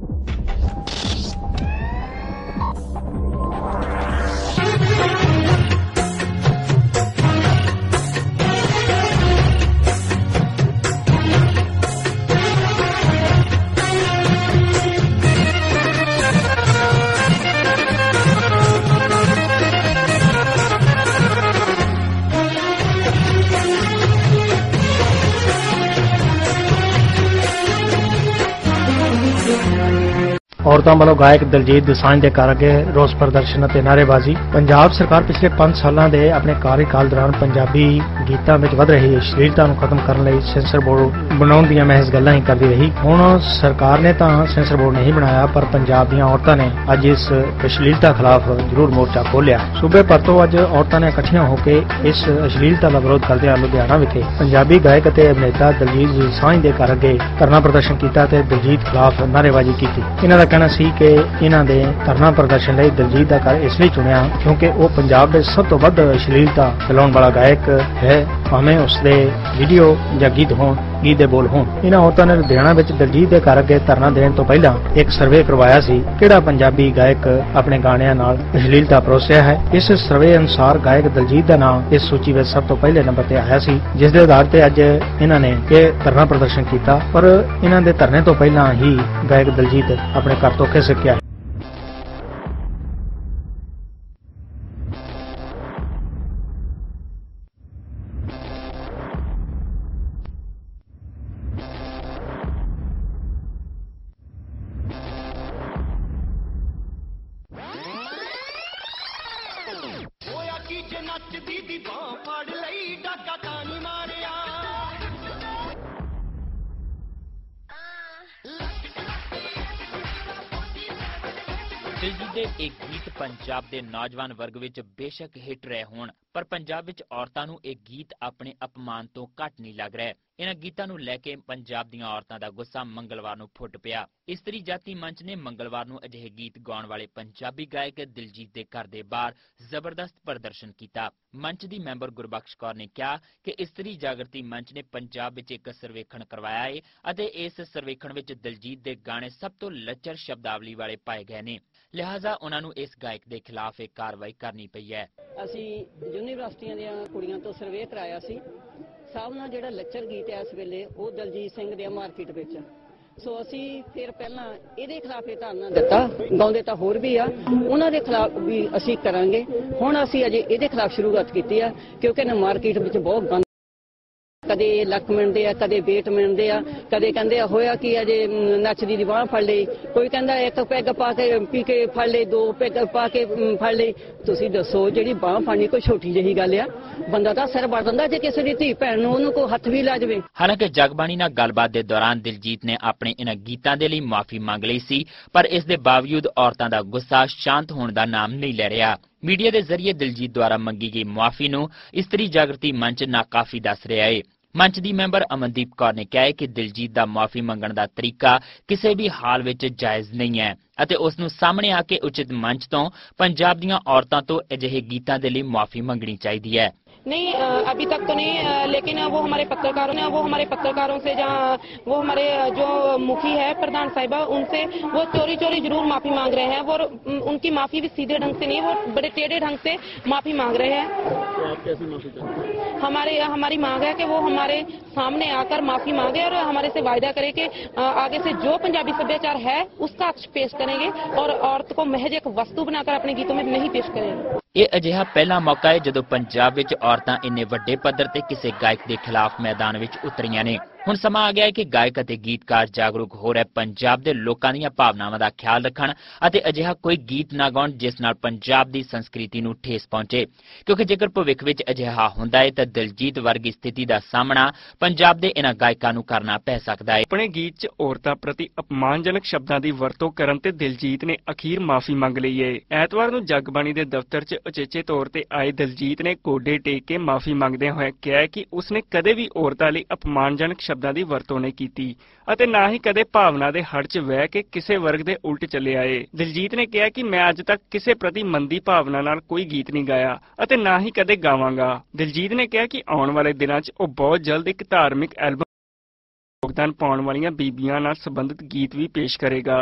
Thank you. ਔਰਤਾਂ ਵੱਲੋਂ ਗਾਇਕ ਦਲਜੀਤ ਦੋਸਾਂਝ ਦੇ ਘਰ ਅੱਗੇ ਰੋਸ ਪ੍ਰਦਰਸ਼ਨ ਅਤੇ ਨਾਅਰੇਬਾਜ਼ੀ। ਪੰਜਾਬ ਸਰਕਾਰ ਪਿਛਲੇ 5 ਸਾਲਾਂ ਦੇ ਆਪਣੇ ਕਾਰਜਕਾਲ ਦੌਰਾਨ ਪੰਜਾਬੀ ਗੀਤਾਂ ਵਿੱਚ ਵਧ ਰਹੀ ਅਸ਼ਲੀਲਤਾ ਨੂੰ ਖਤਮ ਕਰਨ ਲਈ ਸੈਂਸਰ ਬੋਰਡ ਬਣਾਉਣ ਦੀਆਂ ਮਹਿਜ਼ ਗੱਲਾਂ ਹੀ ਕਰਦੀ ਰਹੀ। ਹੁਣ ਸਰਕਾਰ ਨੇ ਤਾਂ ਸੈਂਸਰ ਬੋਰਡ ਨਹੀਂ ਬਣਾਇਆ, ਪਰ ਪੰਜਾਬ ਦੀਆਂ ਔਰਤਾਂ ਨੇ ਅੱਜ ਇਸ ਅਸ਼ਲੀਲਤਾ ਖਿਲਾਫ ਜ਼ਰੂਰ ਮੋਰਚਾ ਖੋਲ੍ਹਿਆ। ਸੂਬੇ ਭਰ ਤੋਂ ਅੱਜ ਔਰਤਾਂ ਨੇ ਇਕੱਠੀਆਂ ਹੋ ਕੇ ਇਸ ਅਸ਼ਲੀਲਤਾ ਦਾ ਵਿਰੋਧ ਕਰਦਿਆਂ ਲੁਧਿਆਣਾ ਵਿਖੇ ਪੰਜਾਬੀ ਗਾਇਕ ਅਤੇ ਅਭਿਨੇਤਾ ਦਲਜੀਤ ਦੋਸਾਂਝ ਦੇ ਘਰ ਅੱਗੇ ਧਰਨਾ ਪ੍ਰਦਰਸ਼ਨ ਕੀਤਾ ਤੇ ਦਲਜੀਤ ਖਿਲਾਫ ਨਾਅਰੇਬਾਜ਼ੀ ਕੀਤੀ। ਇਹਨਾਂ ਦਾ ਕਹਿਣਾ ਸੀ ਕਿ ਇਹਨਾਂ ਦੇ ਧਰਨਾ ਪ੍ਰਦਰਸ਼ਨ ਲਈ ਦਲਜੀਤ ਦਾ ਘਰ ਇਸ ਲਈ ਚੁਣਿਆ ਕਿਉਂਕਿ ਉਹ ਪੰਜਾਬ ਦੇ ਸਭ ਤੋਂ ਵੱਧ ਅਸ਼ਲੀਲਤਾ ਫੈਲਾਉਣ ਵਾਲਾ ਗਾਇਕ ਹੈ। ਭਾਵੇਂ ਉਸ ਦੇ ਵੀਡੀਓ ਜਾਂ ਗੀਤ ਹੋਣ ਗੀਤ ਦੇ ਬੋਲ ਹੋਣ। ਇਹਨਾਂ ਔਰਤਾਂ ਨੇ ਲੁਧਿਆਣਾ ਵਿੱਚ ਦਲਜੀਤ ਦੇ ਘਰ ਅੱਗੇ ਧਰਨਾ ਦੇਣ ਤੋਂ ਪਹਿਲਾਂ ਇੱਕ ਸਰਵੇ ਕਰਵਾਇਆ ਸੀ, ਕਿਹੜਾ ਪੰਜਾਬੀ ਗਾਇਕ ਆਪਣੇ ਗਾਣਿਆਂ ਨਾਲ ਅਸ਼ਲੀਲਤਾ ਪਰੋਸਿਆ ਹੈ? ਇਸ ਸਰਵੇ ਅਨੁਸਾਰ ਗਾਇਕ ਦਲਜੀਤ ਦਾ ਨਾਮ ਇਸ ਸੂਚੀ ਵਿੱਚ ਸਭ ਤੋਂ ਪਹਿਲੇ ਨੰਬਰ ਤੇ ਆਇਆ ਸੀ, ਜਿਸ ਦੇ ਆਧਾਰ ਤੇ ਅੱਜ ਇਹਨਾਂ ਨੇ ਇਹ ਧਰਨਾ ਪ੍ਰਦਰਸ਼ਨ ਕੀਤਾ, ਪਰ ਇਹਨਾਂ ਦੇ ਧਰਨੇ ਤੋਂ ਪਹਿਲਾਂ ਹੀ ਗਾਇਕ ਦਲਜੀਤ ਆਪਣੇ ਘਰ ਤੋਂ ਖਿਸਕ ਗਿਆ। ਨੱਚਦੀ ਦੀ ਬਾਹ ਫੜ ਲਈ, ਡਾਕਾ ਤਾਂ ਨੀ ਮਾਰਿਆ। ਦਿਲਜੀਤ ਦੇ ਇਹ ਗੀਤ ਪੰਜਾਬ ਦੇ ਨੌਜਵਾਨ ਵਰਗ ਵਿੱਚ ਬੇਸ਼ੱਕ ਹਿੱਟ ਰਹੇ ਹੋਣ, ਪਰ ਪੰਜਾਬ ਵਿੱਚ ਔਰਤਾਂ ਨੂੰ ਇਹ ਗੀਤ ਆਪਣੇ ਅਪਮਾਨ ਤੋਂ ਘੱਟ ਨਹੀਂ ਲੱਗ ਰਿਹਾ। ਇਹਨਾਂ ਗੀਤਾਂ ਨੂੰ ਲੈ ਕੇ ਪੰਜਾਬ ਦੀਆਂ ਔਰਤਾਂ ਦਾ ਗੁੱਸਾ ਮੰਗਲਵਾਰ ਨੂੰ ਫੁੱਟ ਪਿਆ। ਇਸਤਰੀ ਜਾਤੀ ਮੰਚ ਨੇ ਮੰਗਲਵਾਰ ਨੂੰ ਅਜਿਹੇ ਗੀਤ ਗਾਉਣ ਵਾਲੇ ਪੰਜਾਬੀ ਗਾਇਕ ਦਿਲਜੀਤ ਦੇ ਘਰ ਦੇ ਬਾਹਰ ਜ਼ਬਰਦਸਤ ਪ੍ਰਦਰਸ਼ਨ ਕੀਤਾ। ਮੰਚ ਦੀ ਮੈਂਬਰ ਗੁਰਬਖਸ਼ ਕੌਰ ਨੇ ਕਿਹਾ ਕਿ ਇਸਤਰੀ ਜਾਗਰਤੀ ਮੰਚ ਨੇ ਪੰਜਾਬ ਵਿੱਚ ਇੱਕ ਸਰਵੇਖਣ ਕਰਵਾਇਆ ਹੈ ਅਤੇ ਇਸ ਸਰਵੇਖਣ ਵਿੱਚ ਦਿਲਜੀਤ ਦੇ ਗਾਣੇ ਸਭ ਤੋਂ ਲੱਚਰ ਸ਼ਬਦਾਵਲੀ ਵਾਲੇ ਪਾਏ ਗਏ ਨੇ। ਲਿਹਾਜ਼ਾ ਉਹਨਾਂ ਨੂੰ ਇਸ ਗਾਇਕ ਦੇ ਖਿਲਾਫ ਇੱਕ ਕਾਰਵਾਈ ਕਰਨੀ ਪਈ ਹੈ। ਅਸੀਂ ਯੂਨੀਵਰਸਿਟੀਆਂ ਦੀਆਂ ਕੁੜੀਆਂ ਤੋਂ ਸਰਵੇ ਕਰਾਇਆ ਸੀ। ਸਭ ਨਾਲ ਜਿਹੜਾ ਲੱਚਰ ਗੀਤ ਹੈ ਇਸ ਵੇਲੇ, ਉਹ ਦਲਜੀਤ ਸਿੰਘ ਦੇ ਮਾਰਕੀਟ ਵਿੱਚ। ਸੋ ਅਸੀਂ ਫਿਰ ਪਹਿਲਾਂ ਇਹਦੇ ਖਿਲਾਫ ਇਹ ਧਰਨਾ ਦਿੱਤਾ, ਗਾਉਂਦੇ ਤਾਂ ਹੋਰ ਵੀ ਆ। ਉਹਨਾਂ ਦੇ ਖਿਲਾਫ ਵੀ ਅਸੀਂ ਕਰਾਂਗੇ। ਹੁਣ ਅਸੀਂ ਅਜੇ ਇਹਦੇ ਖਿਲਾਫ ਸ਼ੁਰੂਆਤ ਕੀਤੀ ਆ, ਕਿਉਂਕਿ ਨਾ ਮਾਰਕੀਟ ਵਿੱਚ ਬਹੁਤ ਗੰਦ ਕਦੇ ਲੱਕ ਮਿਣਦੇ ਆ, ਕਦੇ ਵੇਟ ਮਿਣਦੇ ਆ, ਕਦੇ ਕਹਿੰਦੇ ਆ, ਹੋਇਆ ਕੀ ਅਜੇ ਨੱਚਦੀ ਦੀ ਬਾਹ ਫੜ ਲਈ। ਕੋਈ ਕਹਿੰਦਾ ਇੱਕ ਪੈਗ ਪਾ ਕੇ, ਪੀ ਕੇ ਫੜ ਲਈ, ਦੋ ਪੈਗ ਪਾ ਕੇ ਫੜ ਲਈ। ਤੁਸੀਂ ਦੱਸੋ ਜਿਹੜੀ ਬਾਹ ਫੜਨੀ ਕੋਈ ਛੋਟੀ ਜਿਹੀ ਗੱਲ ਆ। ਬੰਦਾ ਤਾਂ ਸਿਰ ਵੜ ਦਿੰਦਾ ਜੇ ਕਿਸੇ ਦੀ ਧੀ ਭੈਣ ਨੂੰ ਉਹਨੂੰ ਕੋਈ ਹੱਥ ਵੀ ਲਾ ਜਾਵੇ। ਹਾਲਾਂਕਿ ਜਗਬਾਣੀ ਨਾਲ ਗੱਲਬਾਤ ਦੇ ਦੌਰਾਨ ਦਿਲਜੀਤ ਨੇ ਆਪਣੇ ਇਹਨਾਂ ਗੀਤਾਂ ਦੇ ਲਈ ਮਾਫੀ ਮੰਗ ਲਈ ਸੀ, ਪਰ ਇਸ ਦੇ ਬਾਵਜੂਦ ਔਰਤਾਂ ਦਾ ਗੁੱਸਾ ਸ਼ਾਂਤ ਹੋਣ ਦਾ ਨਾਮ ਨਹੀਂ ਲੈ ਰਿਹਾ। ਮੀਡੀਆ ਦੇ ਜ਼ਰੀਏ ਦਿਲਜੀਤ ਦੁਆਰਾ ਮੰਗੀ ਗਈ ਮਾਫੀ ਨੂੰ ਇਸਤਰੀ ਜਾਗਰਤੀ ਮੰਚ ਨਾਕਾਫੀ ਦੱਸ ਰਿਹਾ ਹੈ ਮੰਚ ਦੀ ਮੈਂਬਰ ਅਮਨਦੀਪ ਕੌਰ ਨੇ ਕਿਹਾ ਕਿ ਦਿਲਜੀਤ ਦਾ ਮਾਫੀ ਮੰਗਣ ਦਾ ਤਰੀਕਾ ਕਿਸੇ ਵੀ ਹਾਲ ਵਿੱਚ ਜਾਇਜ਼ ਨਹੀਂ ਹੈ ਅਤੇ ਉਸ ਨੂੰ ਸਾਹਮਣੇ ਆ ਕੇ ਉਚਿਤ ਮੰਚ ਤੋਂ ਪੰਜਾਬ ਦੀਆਂ ਔਰਤਾਂ ਤੋਂ ਅਜਿਹੇ ਗੀਤਾਂ ਦੇ ਲਈ ਮਾਫੀ ਮੰਗਣੀ ਚਾਹੀਦੀ ਹੈ। नहीं अभी तक तो नहीं लेकिन वो हमारे पत्रकारों ने वो हमारे पत्रकारों से जहाँ वो हमारे जो मुखी है प्रधान साहिबा उनसे वो चोरी चोरी ज़रूर माफ़ी मांग रहे हैं वो उनकी माफ़ी भी सीधे ढंग से नहीं वो बड़े टेढ़े ढंग से माफ़ी मांग रहे हैं। हमारे हमारी मांग है कि वो हमारे सामने आकर माफ़ी मांगे और हमारे से वायदा करे कि आगे से जो पंजाबी सभ्याचार है उसका अक्ष पेश करेंगे और औरत को महज एक वस्तु बनाकर अपने गीतों में नहीं पेश करेंगे। ਇਹ ਅਜਿਹਾ ਪਹਿਲਾ ਮੌਕਾ ਹੈ ਜਦੋਂ ਪੰਜਾਬ ਵਿੱਚ ਔਰਤਾਂ ਇੰਨੇ ਵੱਡੇ ਪੱਧਰ ਤੇ ਕਿਸੇ ਗਾਇਕ ਦੇ ਖਿਲਾਫ ਮੈਦਾਨ ਵਿੱਚ ਉਤਰੀਆਂ ਨੇ। ਹੁਣ ਸਮਾਂ ਆ ਗਿਆ ਹੈ ਕਿ ਗਾਇਕ ਅਤੇ ਗੀਤਕਾਰ ਜਾਗਰੂਕ ਹੋ ਰਹੇ ਪੰਜਾਬ ਦੇ ਲੋਕਾਂ ਦੀਆਂ ਭਾਵਨਾਵਾਂ ਦਾ ਖਿਆਲ ਰੱਖਣ ਅਤੇ ਅਜਿਹਾ ਕੋਈ ਗੀਤ ਨਾ ਗਾਉਣ ਜਿਸ ਨਾਲ ਪੰਜਾਬ ਦੀ ਸੰਸਕ੍ਰਿਤੀ ਨੂੰ ਠੇਸ ਪਹੁੰਚੇ। ਕਿਉਂਕਿ ਜੇਕਰ ਭਵਿੱਖ ਵਿੱਚ ਅਜਿਹਾ ਹੁੰਦਾ ਹੈ ਤਾਂ ਦਿਲਜੀਤ ਵਰਗੀ ਸਥਿਤੀ ਦਾ ਸਾਹਮਣਾ ਪੰਜਾਬ ਦੇ ਇਹਨਾਂ ਗਾਇਕਾਂ ਨੂੰ ਕਰਨਾ ਪੈ ਸਕਦਾ ਹੈ। ਆਪਣੇ ਗੀਤ 'ਚ ਔਰਤਾਂ ਪ੍ਰਤੀ ਅਪਮਾਨਜਨਕ ਸ਼ਬਦਾਂ ਦੀ ਵਰਤੋਂ ਕਰਨ ਤੇ ਦਿਲਜੀਤ ਨੇ ਅਖੀਰ ਮਾਫੀ ਮੰਗ ਲਈ ਏ। ਐਤਵਾਰ ਨੂੰ ਜਗਬਾਣੀ ਦੇ ਦਫ਼ਤਰ 'ਚ ਉਚੇਚੇ ਤੌਰ ਤੇ ਆਏ ਦਿਲਜੀਤ ਨੇ ਕੋਡੇ ਟੇਕ ਕੇ ਮਾਫੀ ਮੰਗਦਿਆਂ ਹੋਇਆ ਕਿਹਾ ਕਿ ਉਸਨੇ ਕਦੇ ਵੀ ਔਰਤਾਂ ਲਈ ਅਪਮਾਨਜਨਕ ਸ਼ਬਦਾਂ ਦੀ ਵਰਤੋਂ ਨਹੀਂ ਕੀਤੀ ਅਤੇ ਨਾ ਹੀ ਕਦੇ ਭਾਵਨਾ ਦੇ ਹੜ 'ਚ ਵਹਿ ਕੇ ਕਿਸੇ ਵਰਗ ਦੇ ਉਲਟ ਚੱਲੇ ਆਏ। ਦਿਲਜੀਤ ਨੇ ਕਿਹਾ ਕਿ ਮੈਂ ਅੱਜ ਤੱਕ ਕਿਸੇ ਪ੍ਰਤੀ ਮੰਦੀ ਭਾਵਨਾ ਨਾਲ ਕੋਈ ਗੀਤ ਨਹੀਂ ਗਾਇਆ ਅਤੇ ਨਾ ਹੀ ਕਦੇ ਗਾਵਾਂਗਾ। ਦਿਲਜੀਤ ਨੇ ਕਿਹਾ ਕਿ ਆਉਣ ਵਾਲੇ ਦਿਨਾਂ 'ਚ ਉਹ ਬਹੁਤ ਜਲਦ ਇੱਕ ਧਾਰਮਿਕ ਐਲਬਮ ਯੋਗਦਾਨ ਪਾਉਣ ਵਾਲੀਆਂ ਬੀਬੀਆਂ ਨਾਲ ਸੰਬੰਧਿਤ ਗੀਤ ਵੀ ਪੇਸ਼ ਕਰੇਗਾ।